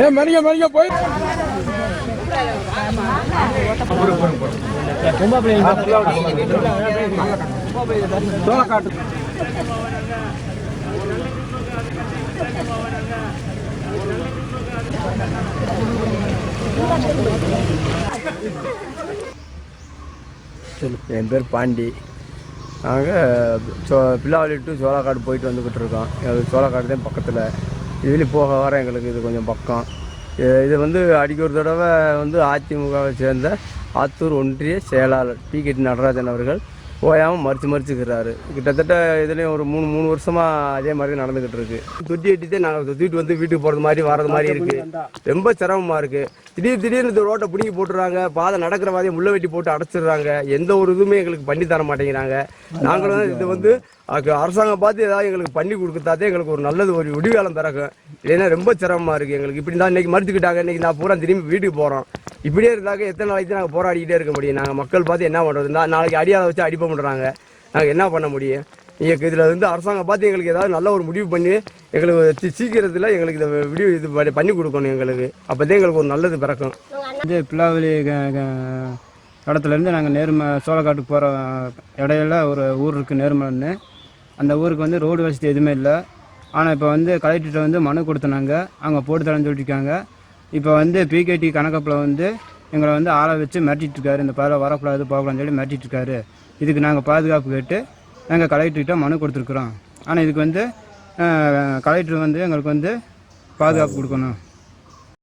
ஏ மணிங்க மணிங்க போய். சோளக்காட்டு என் பேர் பாண்டி. நாங்கள் சோ பிள்ளாவளி டு சோளக்காடு போயிட்டு வந்துக்கிட்டு இருக்கோம். அது சோளக்காடு தான் பக்கத்தில். இதுலேயும் போக வர எங்களுக்கு இது கொஞ்சம் பக்கம். இது- இது வந்து அடிக்க ஒரு தடவை வந்து அதிமுகவை சேர்ந்த ஆத்தூர் ஒன்றிய செயலாளர் பி கே டி நடராஜன் அவர்கள் ஓயாமல் மறித்து மறிச்சுக்கிறாரு. கிட்டத்தட்ட இதுலேயும் ஒரு மூணு மூணு வருஷமாக அதே மாதிரி நடந்துக்கிட்டு இருக்கு. தொட்டி எட்டிட்டு நாங்கள் தூக்கிட்டு வந்து வீட்டுக்கு போகிறது மாதிரி வர்றது மாதிரி இருக்குது ரொம்ப சிரமமாக இருக்குது திடீர் திடீர்னு இந்த ரோட்டை பிடிங்கி போட்டுறாங்க. பாதை நடக்கிற மாதிரி முள்ள வெட்டி போட்டு அடைச்சிடுறாங்க. எந்த ஒரு இதுவுமே எங்களுக்கு பண்ணி தர மாட்டேங்கிறாங்க. நாங்களும் இது வந்து அரசாங்கம் பார்த்து ஏதாவது எங்களுக்கு பண்ணி கொடுத்தாதே எங்களுக்கு ஒரு நல்லது ஒரு விடிவேலம் பிறக்கும். இல்லைன்னா ரொம்ப சிரமமாக இருக்குது எங்களுக்கு இப்படி தான் இன்றைக்கி மறுத்துக்கிட்டாங்க இன்றைக்கி நான் பூரா திரும்பி வீட்டுக்கு போகிறோம் இப்படியே இருந்தாக்க எத்தனை நாளைக்கு நாங்கள் போராடிக்கிட்டே இருக்க முடியும். நாங்கள் மக்கள் பார்த்து என்ன பண்ணுறது நான் நாளைக்கு அடியாத வச்சு அடிப்ப பண்ணுறாங்க நாங்கள் என்ன பண்ண முடியும்? நீங்கள் இதில் வந்து அரசாங்கம் பார்த்து எங்களுக்கு ஏதாவது நல்ல ஒரு முடிவு பண்ணி எங்களுக்கு சீக்கிரத்தில் எங்களுக்கு இதை விடிவு இது பண்ணி- கொடுக்கணும் எங்களுக்கு. அப்போ தான் எங்களுக்கு ஒரு நல்லது பிறக்கும். இந்த பிள்ளாவளி க- க- இடத்துலேருந்து நாங்கள் நேர்ம சோளக்காட்டுக்கு போகிற இடையில ஒரு ஊர் இருக்குது நேர்மலன்னு அந்த ஊருக்கு வந்து ரோடு வசதி எதுவுமே இல்லை. ஆனால் இப்போ வந்து கலெக்டர்கிட்ட வந்து மனு கொடுத்தனாங்க. அவங்க போட்டு தரேன்னு சொல்லியிருக்காங்க. இப்போ வந்து பிகேடி கணக்கப்பில் வந்து எங்களை வந்து ஆளை வச்சு மிரட்டிட்டுருக்காரு. இந்த பறவை வரக்கூடாது போகக்கூடாதுன்னு சொல்லி மிரட்டிட்டுருக்காரு. இதுக்கு நாங்கள் பாதுகாப்பு கேட்டு நாங்கள் கலெக்டர்கிட்ட மனு கொடுத்துருக்குறோம். ஆனால் இதுக்கு வந்து கலெக்டர் வந்து எங்களுக்கு வந்து பாதுகாப்பு கொடுக்கணும்.